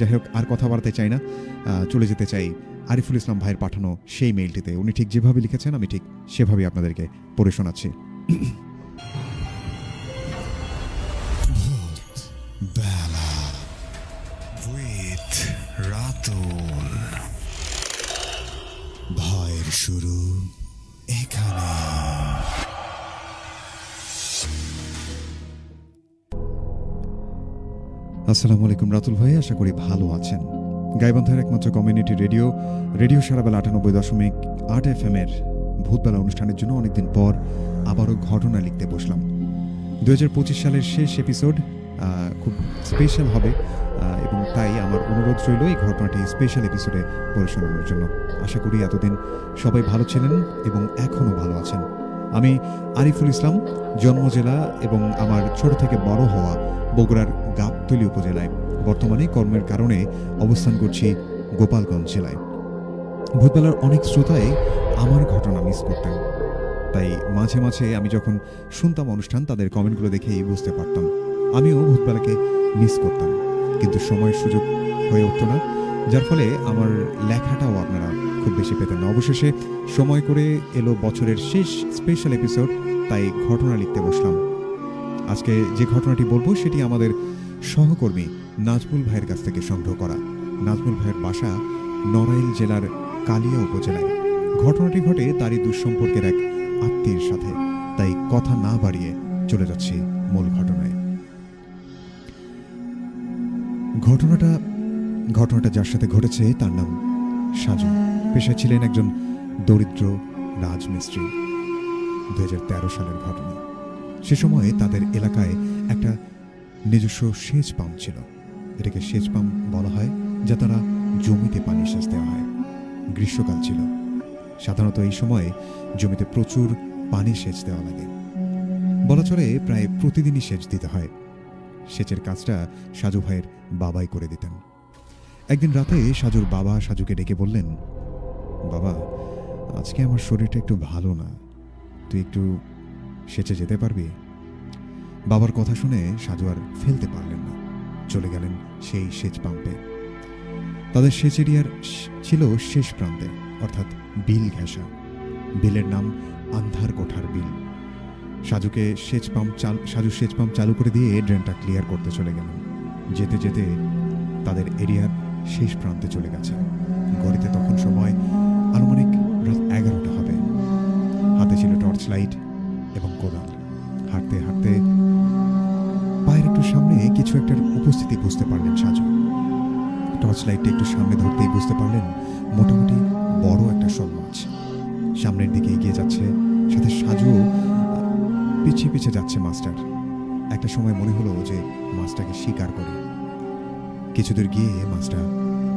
যাই হোক আর কথা বাড়াতে চাই না। চলে যেতে চাই আরিফুল ইসলাম ভাইয়ের পাঠানো সেই মেইলটিতে। উনি ঠিক যেভাবে লিখেছেন, আমি ঠিক সেভাবেই আপনাদেরকে পড়ে শোনাচ্ছি। রাতুল। ভয়ের শুরু। আসসালামু আলাইকুম, রাতুল ভাই। আশা করি ভালো আছেন। গাইবান্ধার একমাত্র কমিউনিটি রেডিও রেডিও সারাবেলা আটানব্বই দশমিক আট এফ এর ভূতবেলা অনুষ্ঠানের জন্য অনেকদিন পর আবারও ঘটনা লিখতে বসলাম। দু হাজার পঁচিশ সালের শেষ এপিসোড খুব স্পেশাল হবে এবং তাই আমার অনুরোধ রইল এই ঘটনাটি স্পেশাল এপিসোডে পড়ে শোনানোর জন্য। আশা করি এতদিন সবাই ভালো ছিলেন এবং এখনও ভালো আছেন। আমি আরিফুল ইসলাম, জন্ম জেলা এবং আমার ছোট থেকে বড় হওয়া বগুড়ার গাবতলী উপজেলায়। বর্তমানে কর্মের কারণে অবস্থান করছি গোপালগঞ্জ জেলায়। ভূতবেলার অনেক শ্রোতাই আমার ঘটনা মিস করতেন। তাই মাঝে মাঝে আমি যখন শুনতাম অনুষ্ঠান, তাদের কমেন্টগুলো দেখেই বুঝতে পারতাম। আমিও ভূতবেলাকে মিস করতাম। কিন্তু সময়ের সুযোগ হয়ে উঠতো না, যার ফলে আমার লেখাটাও আপনারা খুব বেশি পেতেন না। অবশেষে সময় করে এলো বছরের শেষ স্পেশাল এপিসোড তাই ঘটনা লিখতে বসলাম। আজকে যে ঘটনাটি বলব, সেটি আমাদের সহকর্মী নাজমুল ভাইয়ের কাছ থেকে সংগ্রহ করা। নাজমুল ভাইয়ের বাসা নড়াইল জেলার কালিয়া উপজেলায়। ঘটনাটি ঘটে তারই দুঃসম্পর্কের এক আত্মীয়ের সাথে। তাই কথা না বাড়িয়ে চলে যাচ্ছি মূল ঘটনায়। ঘটনাটা ঘটনাটা যার সাথে ঘটেছে, তার নাম সাজু। পেশায় ছিলেন একজন দরিদ্র রাজমিস্ত্রি দু হাজার তেরো সালের ঘটনা। সে সময়ে তাদের এলাকায় একটা নিজস্ব সেচ পাম্প ছিল। এটাকে সেচ পাম্প বলা হয়, যা তারা জমিতে পানি সেচ দেওয়া হয়। গ্রীষ্মকাল ছিল। সাধারণত এই সময়ে জমিতে প্রচুর পানি সেচ দেওয়া লাগে। বলা চলে প্রায় প্রতিদিনই সেচ দিতে হয়। সেচের কাজটা সাজু ভাইয়ের বাবাই করে দিতেন। একদিন রাতে সাজুর বাবা সাজুকে ডেকে বললেন বাবা, আজকে আমার শরীরটা একটু ভালো না। তুই একটু সেচে যেতে পারবি? বাবার কথা শুনে সাজু আর ফেলতে পারলেন না। চলে গেলেন সেই সেচ পাম্পে। তাদের সেচ এরিয়ার ছিল শেষ প্রান্তে, অর্থাৎ বিল ঘেঁষা। বিলের নাম আন্ধার কোঠার বিল। সাজুকে সেচ পাম্প চাল সাজু সেচ পাম্প চালু করে দিয়ে ড্রেনটা ক্লিয়ার করতে চলে গেলেন। যেতে যেতে তাদের এরিয়ার শেষ প্রান্তে চলে গেছে। গড়িতে তখন লাইট এবং কোদাল হাঁটতে হাঁটতে পায়ের একটু সামনে কিছু একটার উপস্থিতি বুঝতে পারলেন সাজু। টর্চ লাইটটা একটু সামনে ধরতেই বুঝতে পারলেন মোটামুটি বড় একটা শোল মাছ সামনের দিকে এগিয়ে যাচ্ছে, সাথে সাজু পিছিয়ে পিছিয়ে যাচ্ছে মাছটার একটা সময় মনে হলো যে মাছটাকে শিকার করে। কিছুদূর গিয়ে মাছটা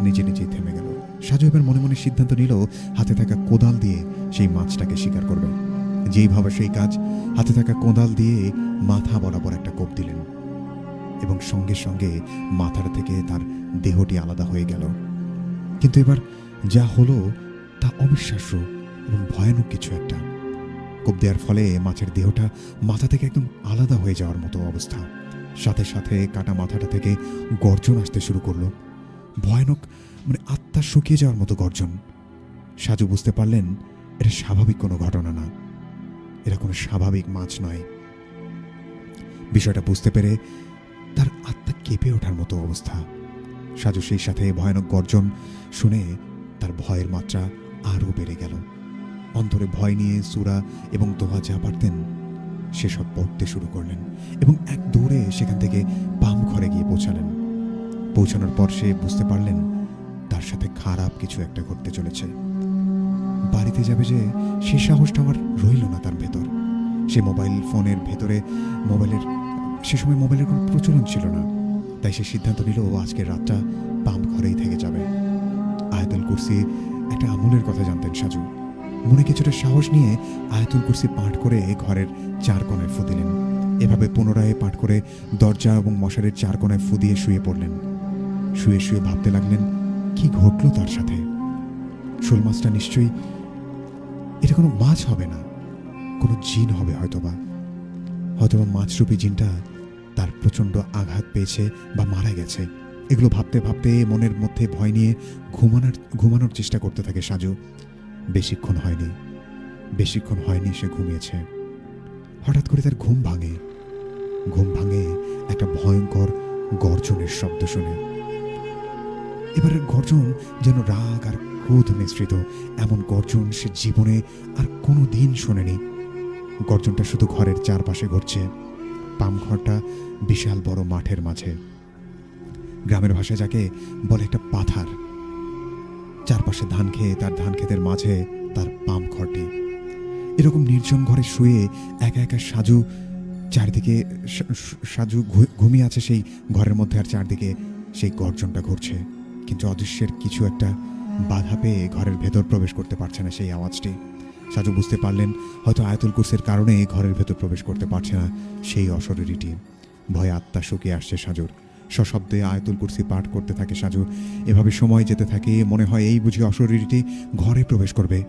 নিজে, নিজেই থেমে গেল। সাজু এবার মনে মনে সিদ্ধান্ত নিল, হাতে থাকা কোদাল দিয়ে সেই মাছটাকে শিকার করবে। যেইভাবে সেই কাজ, হাতে থাকা কোদাল দিয়ে মাথা বরাবর একটা কোপ দিলেন এবং সঙ্গে সঙ্গে মাথার থেকে তার দেহটি আলাদা হয়ে গেল। কিন্তু এবার যা হলো তা অবিশ্বাস্য এবং ভয়ানক কিছু একটা। কোপ দেওয়ার ফলে মাছের দেহটা মাথা থেকে একদম আলাদা হয়ে যাওয়ার মতো অবস্থা। সাথে সাথে কাটা মাথাটা থেকে গর্জন আসতে শুরু করল। ভয়ানক মানে আত্মা শুকিয়ে যাওয়ার মতো গর্জন। সাজু বুঝতে পারলেন, এটা স্বাভাবিক কোনো ঘটনা না। এটা কোনো স্বাভাবিক মাছ নয়। বিষয়টা বুঝতে পেরে তার আত্মা কেঁপে ওঠার মতো অবস্থা। সাজু সেই সাথে ভয়ানক গর্জন শুনে তার ভয়ের মাত্রা আরও বেড়ে গেল। অন্তরে ভয় নিয়ে সুরা এবং দোহা যা পারতেন, সেসব পড়তে শুরু করলেন এবং এক দৌড়ে সেখান থেকে পাম ঘরে গিয়ে পৌঁছালেন। পৌঁছানোর পর সে বুঝতে পারলেন তার সাথে খারাপ কিছু একটা ঘটতে চলেছে। বাড়িতে যাবে যে সে সাহসটা আমার রইল না তার ভেতর। সে মোবাইল ফোনের ভেতরে মোবাইলের, সে সময় মোবাইলের কোনো প্রচলন ছিল না। তাই সে সিদ্ধান্ত নিল ও আজকের রাতটা পাম্প ঘরেই থেকে যাবে। আয়াতুল কুরসি একটা আমলের কথা জানতেন সাজু। মনে কিছুটা সাহস নিয়ে আয়াতুল কুরসি পাঠ করে ঘরের চার কোণায় ফু দিলেন। এভাবে পুনরায় পাঠ করে দরজা এবং মশারের চার কোণায় ফু দিয়ে শুয়ে পড়লেন। শুয়ে শুয়ে ভাবতে লাগলেন, কি ঘটলো তার সাথে? শোল মাছটা নিশ্চয়ই এটা কোনো মাছ হবে না। কোনো জিন হবে হয়তোবা। হয়তোবা মাছরূপী জিনটা তার প্রচণ্ড আঘাত পেয়েছে বা মারা গেছে। এগুলো ভাবতে ভাবতে মনের মধ্যে ভয় নিয়ে ঘুমানোর ঘুমানোর চেষ্টা করতে থাকে সাজু। বেশিক্ষণ হয়নি। বেশিক্ষণ হয়নি সে ঘুমিয়েছে। হঠাৎ করে তার ঘুম ভাঙে। ঘুম ভাঙে একটা ভয়ঙ্কর গর্জনের শব্দ শুনে। এবারের গর্জন যেন রাগ আর ক্রোধ মিশ্রিত, এমন গর্জন সে জীবনে আর কোনো দিন শোনেনি। গর্জনটা শুধু ঘরের চারপাশে ঘটছে। পামঘরটা বিশাল বড় মাঠের মাঝে। গ্রামের ভাষায় যাকে বলে একটা পাথার। চারপাশে ধান খেয়ে তার ধান ক্ষেতের মাঝে তার পাম ঘরটি। এরকম নির্জন ঘরে শুয়ে একা একা সাজু, চারদিকে সাজু ঘুমিয়ে আছে সেই ঘরের মধ্যে আর চারদিকে সেই গর্জনটা ঘুরছে কিন্তু অদৃশ্যের কিছু একটা বাধা পেয়ে ঘরের ভেতর প্রবেশ করতে পারছে না সেই আওয়াজটি। সাজু বুঝতে পারলেন, হয়তো আয়াতুল কুরসের কারণে ঘরের ভেতর প্রবেশ করতে পারছে না সেই অশরীরীটি ভয়ে আত্মা শুকিয়ে আসছে সাজুর। সশব্দে আয়তুল কুরসি পাঠ করতে থাকে সাজু। এভাবে সময় যেতে থাকে, মনে হয় এই বুঝি অশরীরীটি ঘরে প্রবেশ করবে।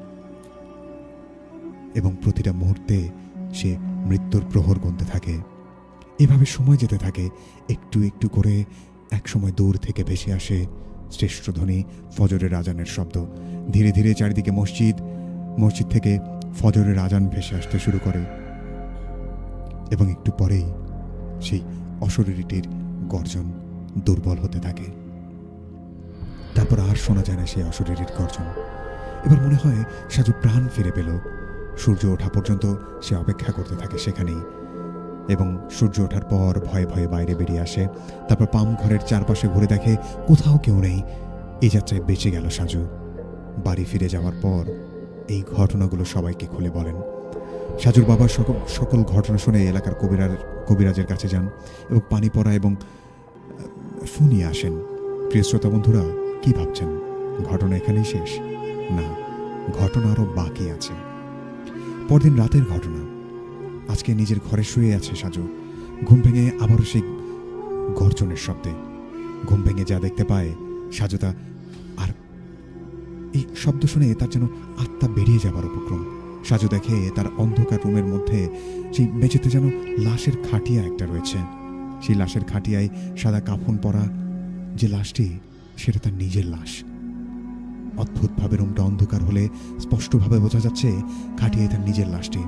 এবং প্রতিটা মুহূর্তে সে মৃত্যুর প্রহর গুনতে থাকে। এভাবে সময় যেতে থাকে, একটু একটু করে এক সময় দূর থেকে ভেসে আসে শ্রেষ্ঠ ধ্বনি, ফজরের আজানের শব্দ। ধীরে ধীরে চারিদিকে মসজিদ মসজিদ থেকে ফজরের আজান ভেসে আসতে শুরু করে। এবং একটু পরেই সেই অশরীরীটির গর্জন দুর্বল হতে থাকে। তারপর আর শোনা যায় না সেই অশরীরীর গর্জন। এবার মনে হয় সাজু প্রাণ ফিরে পেল। সূর্য ওঠা পর্যন্ত সে অপেক্ষা করতে থাকে সেখানেই। এবং সূর্য ওঠার পর ভয়ে ভয়ে বাইরে বেরিয়ে আসে। তারপর পাম ঘরের চারপাশে ঘুরে দেখে কোথাও কেউ নেই। এই যাত্রায় বেঁচে গেল সাজু। বাড়ি ফিরে যাওয়ার পর এই ঘটনাগুলো সবাইকে খুলে বলেন। সাজুর বাবা সকল সকল ঘটনা শুনে এলাকার কবিরার কবিরাজের কাছে যান এবং পানি পড়া এবং আহ, ফু নিয়ে আসেন। প্রিয় শ্রোতা বন্ধুরা কি ভাবছেন? ঘটনা এখানেই শেষ? না ঘটনা আরও বাকি আছে। পরদিন রাতের ঘটনা। আজকে নিজের ঘরে শুয়ে আছে সাজু। ঘুম ভেঙে আবারও সেই গর্জনের শব্দে। ঘুম ভেঙে যা দেখতে পায় সাজু তা আর এই শব্দ শুনে তার যেন আত্মা বেরিয়ে যাবার উপক্রম। সাজু দেখে তার অন্ধকার রুমের মধ্যে সেই মেঝেতে যেন লাশের খাটিয়া একটা রয়েছে। সেই লাশের খাটিয়ায় সাদা কাফন পরা যে লাশটি, সেটা তার নিজের লাশ। অদ্ভুতভাবে রুমটা অন্ধকার হলে স্পষ্টভাবে বোঝা যাচ্ছে খাটিয়ে তার নিজের লাশটি।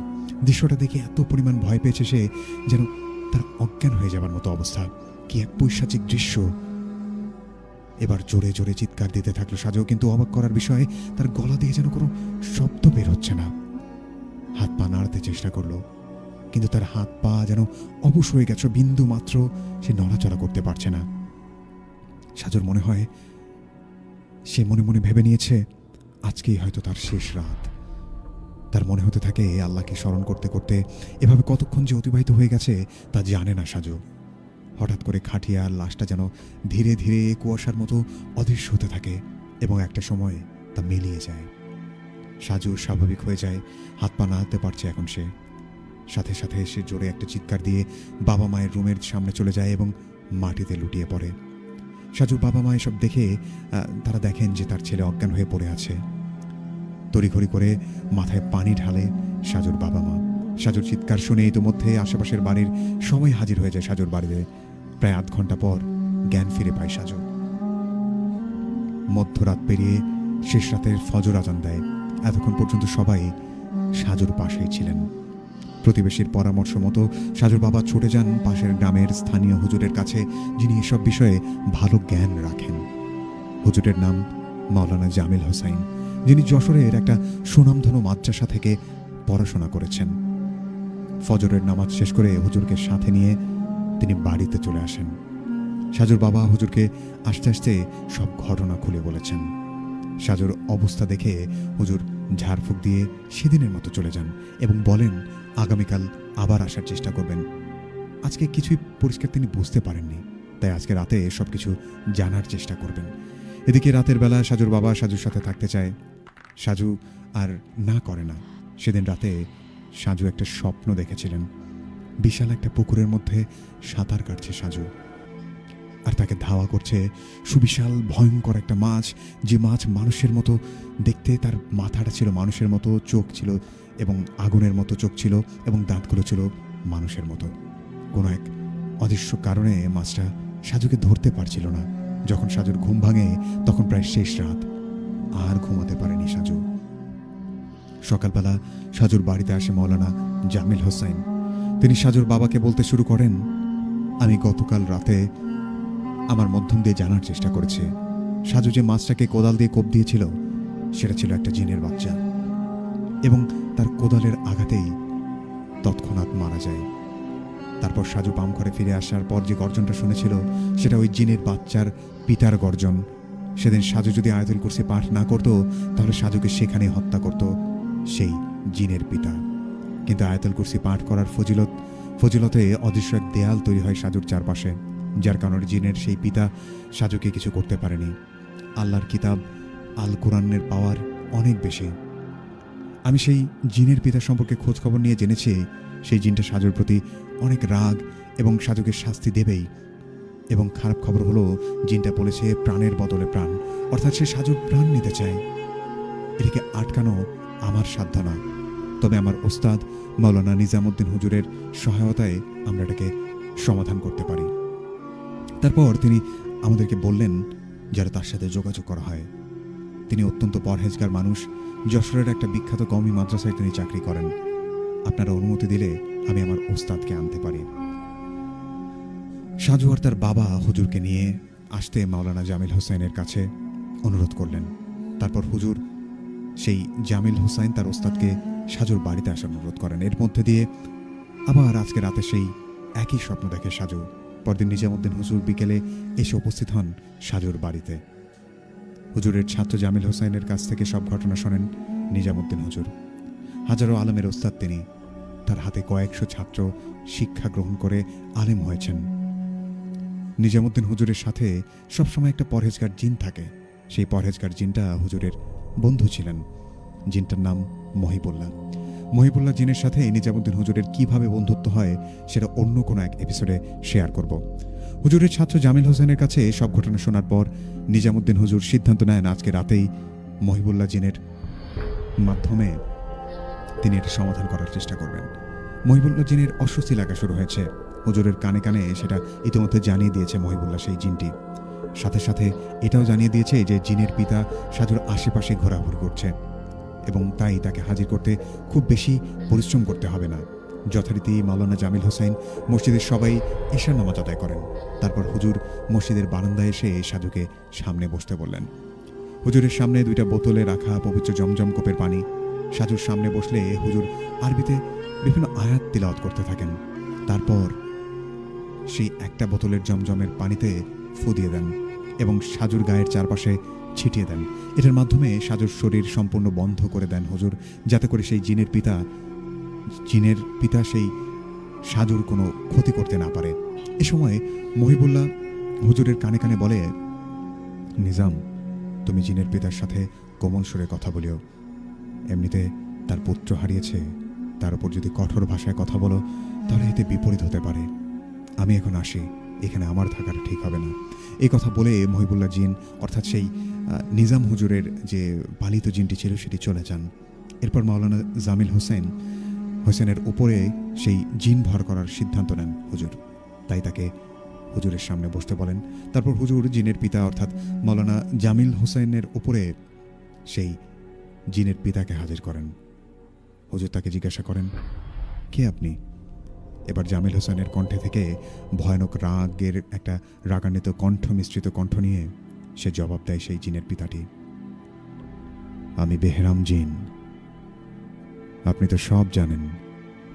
দৃশ্যটা দেখে এত পরিমাণ ভয় পেয়েছে সে যেন তার অজ্ঞান হয়ে যাবার মতো অবস্থা। কি এক পৈশাচিক দৃশ্য। এবার জোরে জোরে চিৎকার দিতে থাকল সাজু, কিন্তু অবাক করার বিষয়ে তার গলা দিয়ে যেন কোনো শব্দ বের হচ্ছে না। হাত পা নাড়াতে চেষ্টা করল, কিন্তু তার হাত পা যেন অবশ হয়ে গেছে, বিন্দু মাত্র সে নড়াচড়া করতে পারছে না। সাজুর মনে হয়, সে মনে মনে ভেবে নিয়েছে, আজকেই হয়তো তার শেষ রাত। তার মনে হতে থাকে আল্লাহকে স্মরণ করতে করতে এভাবে কতক্ষণ যে অতিবাহিত হয়ে গেছে তা জানে না সাজু। হঠাৎ করে খাটিয়ার লাশটা যেন ধীরে ধীরে কুয়াশার মতো অদৃশ্য হতে থাকে এবং একটা সময় তা মিলিয়ে যায়। সাজু স্বাভাবিক হয়ে যায়, হাত পা নাড়তে পারছে এখন সে। সাথে সাথে সে জোরে একটা চিৎকার দিয়ে বাবা মায়ের রুমের সামনে চলে যায় এবং মাটিতে লুটিয়ে পড়ে। সাজুর বাবা মা এসব দেখে তারা দেখেন যে তার ছেলে অজ্ঞান হয়ে পড়ে আছে। তড়িঘড়ি করে মাথায় পানি ঢালে সাজুর বাবা মা। সাজুর চিৎকার শুনে ইতিমধ্যে আশেপাশের বাড়ির সময় হাজির হয়ে যায় সাজুর বাড়িতে। প্রায় আধ ঘণ্টা পর জ্ঞান ফিরে পায় সাজু। মধ্যরাত পেরিয়ে শেষ রাতের ফজর আজান দেয়। এতক্ষণ পর্যন্ত সবাই সাজুর পাশেই ছিলেন। প্রতিবেশীর পরামর্শ মতো সাজুর বাবা ছুটে যান পাশের গ্রামের স্থানীয় হুজুরের কাছে, যিনি এসব বিষয়ে ভালো জ্ঞান রাখেন। হুজুরের নাম মাওলানা জামিল হোসাইন। যিনি যশোরের একটা সুনামধন্য মাদ্রাসা থেকে পড়াশোনা করেছেন। ফজরের নামাজ শেষ করে হুজুরকে সাথে নিয়ে তিনি বাড়িতে চলে আসেন। সাজুর বাবা হুজুরকে আস্তে আস্তে সব ঘটনা খুলে বলেছেন। সাজুর অবস্থা দেখে হুজুর ঝাড়ফুঁক দিয়ে সেদিনের মতো চলে যান এবং বলেন, আগামীকাল আবার আসার চেষ্টা করবেন। আজকে কিছুই পরিষ্কার তিনি বুঝতে পারেননি। তাই আজকে রাতে সব কিছু জানার চেষ্টা করবেন। এদিকে রাতের বেলা সাজুর বাবা সাজুর সাথে থাকতে চায়। সাজু আর না করে না। সেদিন রাতে সাজু একটা স্বপ্ন দেখেছিলেন। বিশাল একটা পুকুরের মধ্যে সাঁতার কাটছে সাজু। আর তাকে ধাওয়া করছে সুবিশাল, ভয়ঙ্কর একটা মাছ, যে মাছ মানুষের মতো দেখতে তার মাথাটা ছিল মানুষের মতো, চোখ ছিল এবং আগুনের মতো চোখ ছিল এবং দাঁতগুলো ছিল মানুষের মতো। কোনো এক অদৃশ্য কারণে মাছটা সাজুকে ধরতে পারছিল না। যখন সাজুর ঘুম ভাঙে, তখন প্রায় শেষ রাত। আর ঘুমাতে পারেনি সাজু। সকালবেলা সাজুর বাড়িতে আসে মৌলানা জামিল হোসাইন। তিনি সাজুর বাবাকে বলতে শুরু করেন, আমি গতকাল রাতে আমার মধ্যম দিয়ে জানার চেষ্টা করেছি। সাজু যে মাছটাকে কোদাল দিয়ে কোপ দিয়েছিল, সেটা ছিল একটা জিনের বাচ্চা। এবং তার কোদালের আঘাতেই তৎক্ষণাৎ মারা যায়। তারপর সাজু পাম ঘরে ফিরে আসার পর যে গর্জনটা শুনেছিল, সেটা ওই জিনের বাচ্চার পিতার গর্জন। সেদিন সাজু যদি আয়তুল কুরসি পাঠ না করতো, তাহলে সাজুকে সেখানে হত্যা করত সেই জিনের পিতা। কিন্তু আয়াতুল কুরসি পাঠ করার ফজিলত, ফজিলতে অদৃশ্য এক দেয়াল তৈরি হয় সাজুর চারপাশে, যার কারণে জিনের সেই পিতা সাজুকে কিছু করতে পারেনি। আল্লাহর কিতাব, আল কোরআনের পাওয়ার অনেক বেশি। আমি সেই জিনের পিতা সম্পর্কে খোঁজ খবর নিয়ে জেনেছি, সেই জিনটা সাজুর প্রতি অনেক রাগ এবং সাজুকে শাস্তি দেবেই। এবং খারাপ খবর হলো, জিনটা বলেছে প্রাণের বদলে প্রাণ। অর্থাৎ সে সাজুর প্রাণ নিতে চায়। এটিকে আটকানো আমার সাধ্য না তবে আমার ওস্তাদ মৌলানা নিজামুদ্দিন হুজুরের সহায়তায় আমরা এটাকে সমাধান করতে পারি। তারপর তিনি আমাদেরকে বললেন, যারা তার সাথে যোগাযোগ করা হয়, তিনি অত্যন্ত পরহেজগার মানুষ। যশোরের একটা বিখ্যাত কওমি মাদ্রাসায় তিনি চাকরি করেন। আপনারা অনুমতি দিলে আমি আমার ওস্তাদকে আনতে পারি। সাজু আর তার বাবা হুজুরকে নিয়ে আসতে মাওলানা জামিল হোসেনের কাছে অনুরোধ করলেন। তারপর হুজুর সেই জামিল হোসাইন তার ওস্তাদকে সাজুর বাড়িতে আসার অনুরোধ করেন। এর মধ্যে দিয়ে আবার আজকে রাতে সেই একই স্বপ্ন দেখে সাজু। পরদিন নিজামুদ্দিন হুজুর বিকেলে এসে উপস্থিত হন সাজুর বাড়িতে। হুজুরের ছাত্র জামিল হোসাইনের কাছ থেকে সব ঘটনা শোনেন নিজামুদ্দিন হুজুর। হাজারো আলমের ওস্তাদ তিনি। তার হাতে কয়েকশো ছাত্র শিক্ষা গ্রহণ করে আলেম হয়েছেন। নিজামুদ্দিন হুজুরের সাথে সবসময় একটা পরহেজগার জিন থাকে। সেই পরহেজগার জিনটা হুজুরের বন্ধু ছিলেন। জিনটার নাম মহিবুল্লাহ। মহিবুল্লাহ জিনের সাথে নিজামুদ্দিন হুজুরের কীভাবে বন্ধুত্ব হয়, সেটা অন্য কোনো এক এপিসোডে শেয়ার করব। হুজুরের ছাত্র জামিল হোসেনের কাছে সব ঘটনা শোনার পর নিজামুদ্দিন হুজুর সিদ্ধান্ত নেন আজকে রাতেই মহিবুল্লাহ জিনের মাধ্যমে তিনি এটা সমাধান করার চেষ্টা করবেন। মহিবুল্লাহ জিনের অস্বস্তি লাগা শুরু হয়েছে। হুজুরের কানে কানে সেটা ইতিমধ্যে জানিয়ে দিয়েছে মহিবুল্লাহ সেই জিনটি। সাথে সাথে এটাও জানিয়ে দিয়েছে যে জিনের পিতা সাজুর আশেপাশে ঘোরাঘুর করছে এবং তাই তাকে হাজির করতে খুব বেশি পরিশ্রম করতে হবে না। যথারীতি মাওলানা জামিল হোসেন মসজিদের সবাই ঈশার নামাজ আদায় করেন। তারপর হুজুর মসজিদের বারান্দায় এসে সাজুকে সামনে বসতে বললেন। হুজুরের সামনে দুইটা বোতলে রাখা পবিত্র জমজম কোপের পানি। সাজুর সামনে বসলে হুজুর আরবিতে বিভিন্ন আয়াত তিলাওয়াত করতে থাকেন। তারপর সেই একটা বোতলের জমজমের পানিতে ফু দিয়ে দেন এবং সাজুর গায়ের চারপাশে ছিটিয়ে দেন। এটার মাধ্যমে সাজুর শরীর সম্পূর্ণ বন্ধ করে দেন হুজুর, যাতে করে সেই জিনের পিতা জিনের পিতা সেই সাজুর কোনো ক্ষতি করতে না পারে। এ সময় মহিবুল্লাহ হুজুরের কানে কানে বলে, নিজাম, তুমি জিনের পিতার সাথে কোমল সুরে কথা বলিও। এমনিতে তার পুত্র হারিয়েছে, তার উপর যদি কঠোর ভাষায় কথা বলো, তাহলে এতে বিপরীত হতে পারে। আমি এখন আসি। এখানে আমার থাকাটা ঠিক হবে না। এই কথা বলে মহিবুল্লাহ জিন, অর্থাৎ সেই নিজাম হুজুরের যে পালিত জিনটি ছিল সেটি চলে যান। এরপর মাওলানা জামিল হোসেন, হোসেনের উপরে সেই জিন ভর করার সিদ্ধান্ত নেন হুজুর। তাই তাকে হুজুরের সামনে বসতে বলেন। তারপর হুজুর জিনের পিতা, অর্থাৎ মাওলানা জামিল হোসেনের উপরে সেই জিনের পিতাকে হাজির করেন। হুজুর তাকে জিজ্ঞাসা করেন, কে আপনি? এবার জামিল হোসেনের কণ্ঠে থেকে ভয়ানক রাগের একটা রাগান্বিত কণ্ঠ, মিশ্রিত কণ্ঠ নিয়ে সে জবাব দেয় সেই জিনের পিতাটি। আমি বেহরাম জিন। আপনি তো সব জানেন,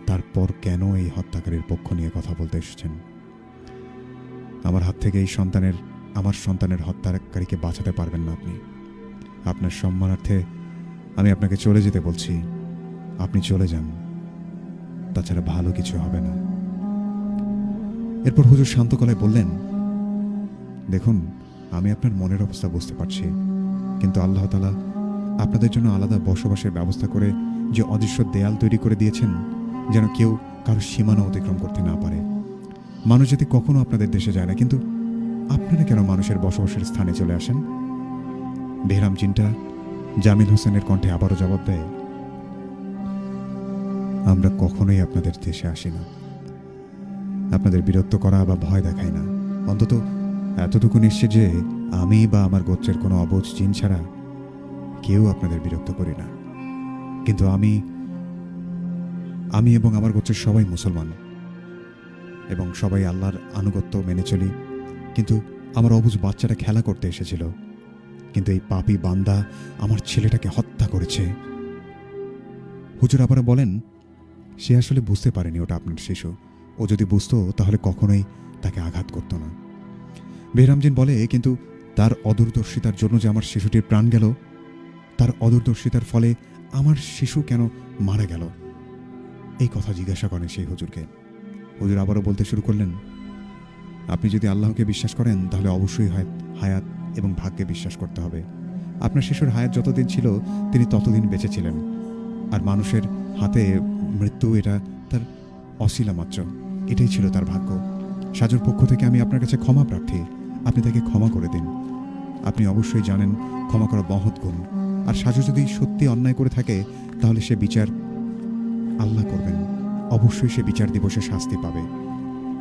তারপর কেন এই হত্যাকারীর পক্ষ নিয়ে কথা বলতে এসেছেন? আমার হাত থেকে এই সন্তানের, আমার সন্তানের হত্যাকারীকে বাঁচাতে পারবেন না আপনি। আপনার সম্মানার্থে আমি আপনাকে চলে যেতে বলছি। আপনি চলে যান। তাছাড়া ভালো কিছু হবে না। এরপর হুজুর শান্ত গলায় বললেন, দেখুন, আমি আপনার মনের অবস্থা বুঝতে পারছি, কিন্তু আল্লাহ তালা আপনাদের জন্য আলাদা বসবাসের ব্যবস্থা করে যে অদৃশ্য দেয়াল তৈরি করে দিয়েছেন, যেন কেউ কারও সীমানা অতিক্রম করতে না পারে। মানুষ যদি কখনো আপনাদের দেশে যায় না, কিন্তু আপনারা কেন মানুষের বসবাসের স্থানে চলে আসেন? বেহরাম চিন্তা জামিল হোসেনের কণ্ঠে আবারও জবাব দেয় আমরা কখনোই আপনাদের দেশে আসি না। আপনাদের বিরক্ত করা বা ভয় দেখাই না। অন্তত এতটুকু নিশ্চিত যে আমি বা আমার গোত্রের কোনো অবোধ জিন ছাড়া কেউ আপনাদের বিরক্ত করি না। কিন্তু আমি আমি এবং আমার গোত্রের সবাই মুসলমান এবং সবাই আল্লাহর আনুগত্য মেনে চলি। কিন্তু আমার অবুজ বাচ্চাটা খেলা করতে এসেছিল। কিন্তু এই পাপী বান্দা আমার ছেলেটাকে হত্যা করেছে। হুজুর আবার বলেন সে আসলে বুঝতে পারেনি ওটা আপনার শিশু। ও যদি বুঝতো, তাহলে কখনোই তাকে আঘাত করতো না। বেহরামজিন বলে, কিন্তু তার অদূরদর্শিতার জন্য যে আমার শিশুটির প্রাণ গেল, তার অদূরদর্শিতার ফলে আমার শিশু কেন মারা গেল? এই কথা জিজ্ঞাসা করেন সেই হুজুরকে। হুজুর আবারও বলতে শুরু করলেন, আপনি যদি আল্লাহকে বিশ্বাস করেন, তাহলে অবশ্যই হয়, হায়াত এবং ভাগ্যে বিশ্বাস করতে হবে। আপনার শিশুর হায়াত যতদিন ছিল, তিনি ততদিন বেঁচে ছিলেন। আর মানুষের হাতে মৃত্যু, এটা তার অশিলা মাত্র। এটাই ছিল তার ভাগ্য। সাজুর পক্ষ থেকে আমি আপনার কাছে ক্ষমা প্রার্থী। আপনি তাকে ক্ষমা করে দিন। আপনি অবশ্যই জানেন, ক্ষমা করা মহৎ গুণ। আর সাজু যদি সত্যি অন্যায় করে থাকে, তাহলে সে বিচার আল্লাহ করবেন। অবশ্যই সে বিচার দিবসে শাস্তি পাবে।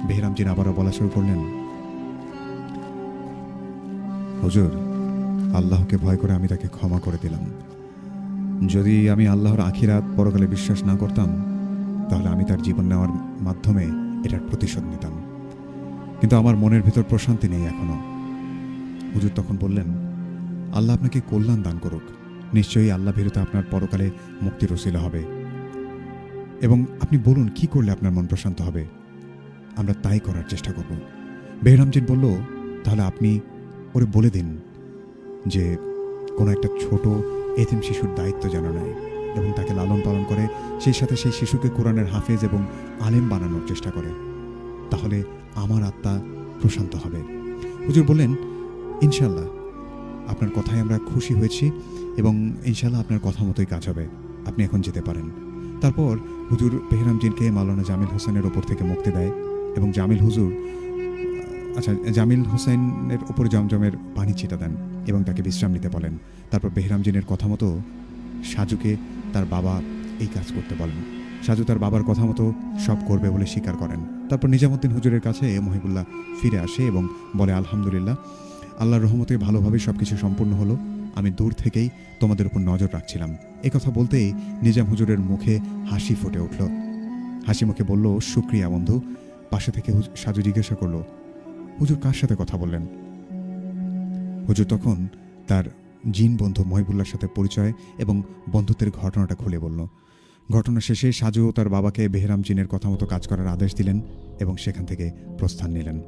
বেহরামজিন আবারও বলা শুরু করলেন। হুজুর, আল্লাহকে ভয় করে আমি তাকে ক্ষমা করে দিলাম। যদি আমি আল্লাহর আখিরাত পরকালে বিশ্বাস না করতাম, তাহলে আমি তার জীবন নেওয়ার মাধ্যমে এটার প্রতিশোধ নিতাম। কিন্তু আমার মনের ভিতর প্রশান্তি নেই এখনও হুজুর তখন বললেন, আল্লাহ আপনাকে কল্যাণ দান করুক। নিশ্চয়ই আল্লাহ ভীরতা আপনার পরকালে মুক্তির ওসিলা হবে। এবং আপনি বলুন, কি করলে আপনার মন প্রশান্ত হবে? আমরা তাই করার চেষ্টা করব। বেহরামজিন বলল, তাহলে আপনি ওরে বলে দিন যে কোনো একটা ছোট এতিম শিশুর দায়িত্ব যেন নেয় এবং তাকে লালন পালন করে, সেই সাথে সেই শিশুকে কোরআনের হাফেজ এবং আলেম বানানোর চেষ্টা করে। তাহলে আমার আত্মা প্রশান্ত হবে। হুজুর বললেন ইনশাল্লাহ আপনার কথায় আমরা খুশি হয়েছি এবং ইনশাল্লাহ আপনার কথা মতোই কাজ হবে। আপনি এখন যেতে পারেন। তারপর হুজুর পেহরামজিনকে মালানা জামিল হোসেনের ওপর থেকে মুক্তি দেয় এবং জামিল হুজুর আচ্ছা জামিল হোসেনের ওপর জমজমের পানি ছিটা দেন এবং তাকে বিশ্রাম নিতে বলেন। তারপর বেহরামজিনের কথা মতো সাজুকে তার বাবা এই কাজ করতে বলেন। সাজু তার বাবার কথা মতো সব করবে বলে স্বীকার করেন। তারপর নিজামুদ্দিন হুজুরের কাছে মহিবুল্লাহ ফিরে আসে এবং বলে, আলহামদুলিল্লাহ, আল্লাহর রহমতে ভালোভাবে সব কিছু সম্পূর্ণ হলো। আমি দূর থেকেই তোমাদের উপর নজর রাখছিলাম। কথা বলতেই নিজাম হুজুরের মুখে হাসি ফুটে উঠল। হাসি মুখে বলল, শুক্রিয়া বন্ধু। পাশে থেকে সাজু জিজ্ঞাসা করল হুজুর কার সাথে কথা বললেন? হুজুর তখন তার জিন বন্ধু মহিবুল্লার সাথে পরিচয় এবং বন্ধুত্বের ঘটনাটা খুলে বলল। ঘটনা শেষে সাজু তার বাবাকে বেহরাম জিনের কথা মতো কাজ করার আদেশ দিলেন এবং সেখান থেকে প্রস্থান নিলেন।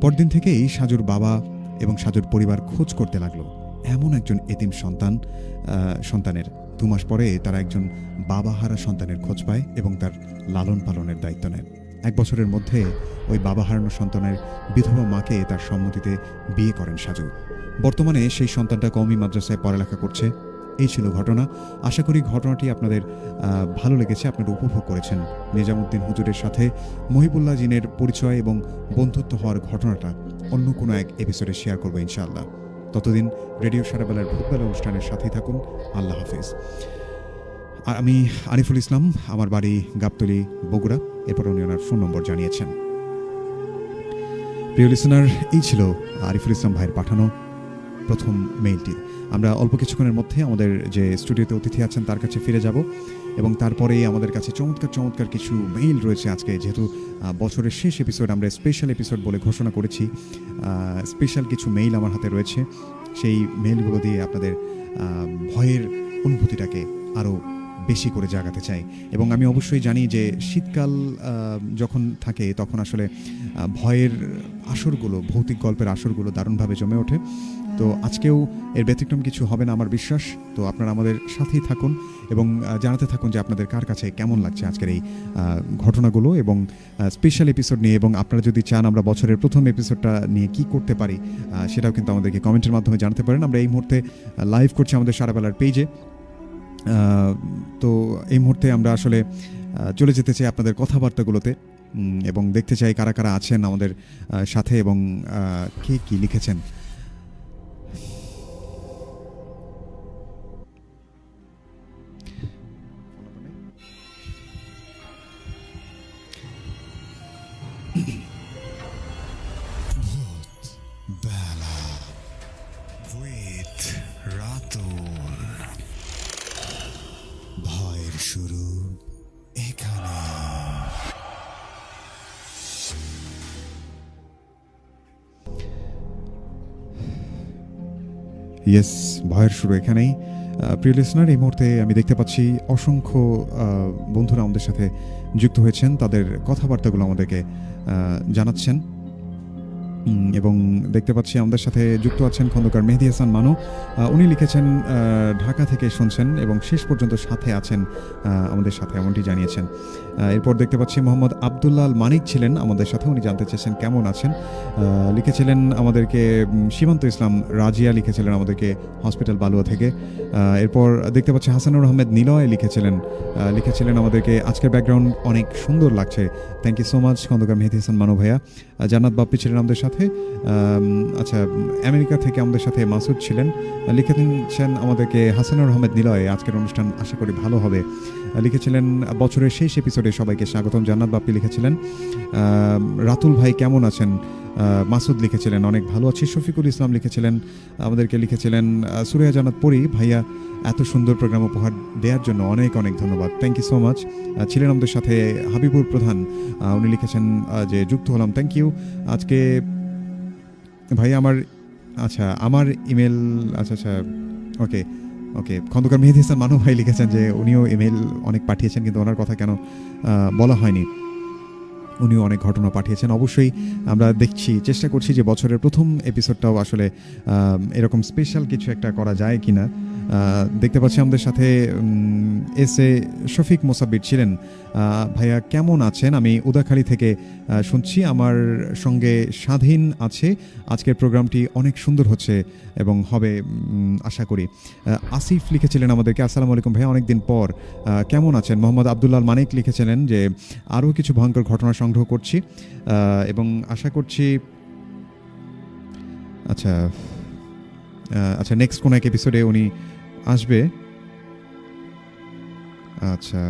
পরদিন থেকেই সাজুর বাবা এবং সাজুর পরিবার খোঁজ করতে লাগল। এমন একজন এতিম সন্তান সন্তানের। দু মাস পরে তারা একজন বাবাহারা সন্তানের খোঁজ পায় এবং তার লালন পালনের দায়িত্ব নেয়। এক বছরের মধ্যে ওই বাবা হারানো সন্তানের বিধবা মাকে তার সম্মতিতে বিয়ে করেন সাজু। বর্তমানে সেই সন্তানটা কওমি মাদ্রাসায় পড়ালেখা করছে। এই ছিল ঘটনা। আশা করি ঘটনাটি আপনাদের ভালো লেগেছে, আপনারা উপভোগ করেছেন। নিজামুদ্দিন হুজুরের সাথে মহিবুল্লাহ জিনের পরিচয় এবং বন্ধুত্ব হওয়ার ঘটনাটা অন্য কোনো এক এপিসোডে শেয়ার করব ইনশাআল্লাহ। ততদিন রেডিও সারাবেলার ভূতবেলা অনুষ্ঠানের সাথেই থাকুন। আল্লাহ হাফেজ। আমি আরিফুল ইসলাম, আমার বাড়ি গাবতলি, বগুড়া। এরপর উনি ওনার ফোন নম্বর জানিয়েছেন। প্রিয় লিসনার এই ছিল আরিফুল ইসলাম ভাইয়ের পাঠানো প্রথম মেইলটি আমরা অল্প কিছুক্ষণের মধ্যে আমাদের যে স্টুডিওতে অতিথি আছেন, তার কাছে ফিরে যাব এবং তারপরেই আমাদের কাছে চমৎকার চমৎকার কিছু মেইল রয়েছে আজকে। যেহেতু বছরের শেষ এপিসোড আমরা স্পেশাল এপিসোড বলে ঘোষণা করেছি স্পেশাল কিছু মেইল আমার হাতে রয়েছে। সেই মেইলগুলো দিয়ে আপনাদের ভয়ের অনুভূতিটাকে আরও বেশি করে জাগাতে চাই। এবং আমি অবশ্যই জানি যে শীতকাল যখন থাকে তখন আসলে ভয়ের আসরগুলো, ভৌতিক গল্পের আসরগুলো দারুণভাবে জমে ওঠে। তো আজকেও এর ব্যতিক্রম কিছু হবে না আমার বিশ্বাস। তো আপনারা আমাদের সাথেই থাকুন এবং জানাতে থাকুন যে আপনাদের কার কাছে কেমন লাগছে আজকের এই ঘটনাগুলো এবং স্পেশাল এপিসোড নিয়ে এবং আপনারা যদি চান আমরা বছরের প্রথম এপিসোডটা নিয়ে কি করতে পারি সেটাও কিন্তু আমাদেরকে কমেন্টের মাধ্যমে জানাতে পারেন। আমরা এই মুহূর্তে লাইভ করছি আমাদের সারাবেলার পেজে তো এই মুহূর্তে আমরা আসলে চলে যেতে চাই আপনাদের কথাবার্তাগুলোতে এবং দেখতে চাই কারা কারা আছেন আমাদের সাথে এবং কে কি লিখেছেন। ভয়ের শুরু এখানেই। প্রিয় লিসনার এই মুহূর্তে আমি দেখতে পাচ্ছি অসংখ্য বন্ধুরা আমাদের সাথে যুক্ত হয়েছেন। তাদের কথাবার্তাগুলো আমাদেরকে জানাচ্ছেন। এবং দেখতে পাচ্ছি আমাদের সাথে যুক্ত আছেন খন্দকার মেহেদি হাসান মানু। উনি লিখেছেন ঢাকা থেকে শুনছেন এবং শেষ পর্যন্ত সাথে আছেন আমাদের সাথে এমনটি জানিয়েছেন। এরপর দেখতে পাচ্ছি মোহাম্মদ আবদুল্লাহ মানিক ছিলেন আমাদের সাথে, উনি জানতে চেয়েছেন কেমন আছেন। লিখেছিলেন আমাদেরকে সীমান্ত ইসলাম রাজিয়া লিখেছিলেন আমাদেরকে হসপিটাল বালুয়া থেকে। এরপর দেখতে পাচ্ছি হাসানুর আহমেদ নিলয় লিখেছিলেন। লিখেছিলেন আমাদেরকে, আজকের ব্যাকগ্রাউন্ড অনেক সুন্দর লাগছে। Thank you so much Khandakar Mehedi Hasan Manu ভাইয়া। জান্নাত বাপ্পি ছিলেন আমাদের সাথে। আম, আচ্ছা আমেরিকা থেকে আমাদের সাথে মাসুদ ছিলেন। লিখেছেন আমাদেরকে হাসানুর আহমেদ নিলয় আজকের অনুষ্ঠান আশা করি ভালো হবে। লিখেছিলেন বছরের শেষ এপিসোডে সবাইকে স্বাগতম জান্নাত বাপ্পি লিখেছিলেন। রাতুল ভাই কেমন আছেন? মাসুদ লিখেছিলেন অনেক ভালো আছি। শফিকুল ইসলাম লিখেছিলেন আমাদেরকে লিখেছিলেন সুরেয়া জান্নাত পরি। ভাইয়া এত সুন্দর প্রোগ্রাম উপহার দেওয়ার জন্য অনেক অনেক ধন্যবাদ। থ্যাংক ইউ সো মাচ ছিলেন আমাদের সাথে হাবিবুর প্রধান। উনি লিখেছেন যে যুক্ত হলাম থ্যাংক ইউ আজকে ভাই, আমার আচ্ছা আমার ইমেল আচ্ছা আচ্ছা ওকে ওকে খন্দকার মেহেদি হাসান মানু ভাই লিখেছেন যে, উনিও ইমেল অনেক পাঠিয়েছেন, কিন্তু ওনার কথা কেন বলা হয়নি। উনিও অনেক ঘটনা পাঠিয়েছেন। অবশ্যই আমরা দেখছি চেষ্টা করছি যে বছরের প্রথম এপিসোডটাও আসলে এরকম স্পেশাল কিছু একটা করা যায় কিনা। আহ, দেখতে পাচ্ছি আমাদের সাথে এস এ শফিক মোসাব্বির ছিলেন। ভাইয়া কেমন আছেন? আমি উদাখালি থেকে শুনছি আমার সঙ্গে স্বাধীন আছে। আজকের প্রোগ্রামটি অনেক সুন্দর হচ্ছে এবং হবে আশা করি। আসিফ লিখেছিলেন আমাদেরকে আসসালামু আলাইকুম ভাইয়া অনেকদিন পর। কেমন আছেন? মোহাম্মদ আবদুল্লাহ মানিক লিখেছিলেন যে আরও কিছু ভয়ঙ্কর ঘটনা সংগ্রহ করছি এবং আশা করছি আচ্ছা আচ্ছা নেক্সট কোনো এক এপিসোডে উনি আসবে। আচ্ছা।